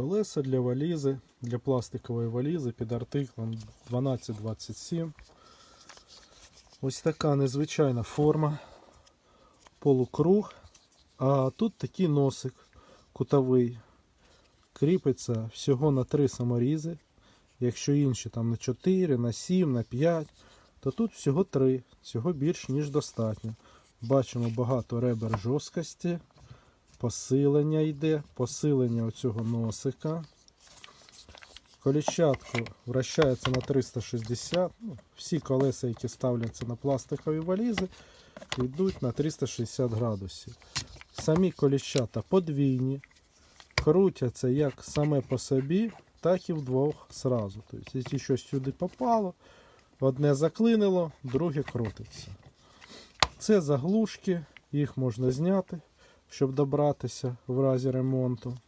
колеса для валізи, для пластикової валізи під артиклом 1227. Ось така незвичайна форма, полукруг. А тут такий носик кутовий. Кріпиться всього на 3 саморізи. Якщо інші там на 4, на 7, на 5, то тут всього 3. Цього більш ніж достатньо. Бачимо багато ребер жорсткості. Посилення йде, посилення оцього носика. Коліщатку вращається на 360. Ну, всі колеса, які ставляться на пластикові валізи, йдуть на 360 градусів. Самі коліщата подвійні, крутяться як саме по собі, так і вдвох зразу. Тобто, якщо щось сюди попало, одне заклинило, друге крутиться. Це заглушки, їх можна зняти, щоб добратися в разі ремонту.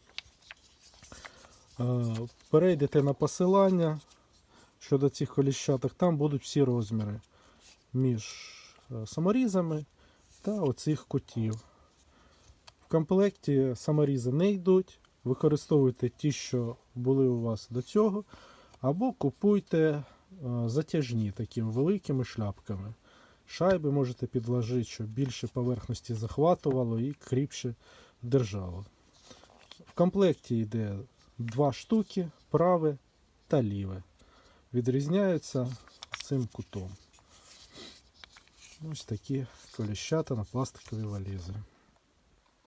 Е, Перейдете на посилання щодо цих коліщаток, там будуть всі розміри між е, саморізами та оцих кутів. В комплекті саморізи не йдуть. Використовуйте ті, що були у вас до цього, або купуйте е, затяжні такими великими шляпками. Шайби можете підложити, щоб більше поверхності захватувало і кріпше держало. В комплекті йде два штуки, праве та ліве. Відрізняються цим кутом. Ось такі коліщата на пластикові валізи.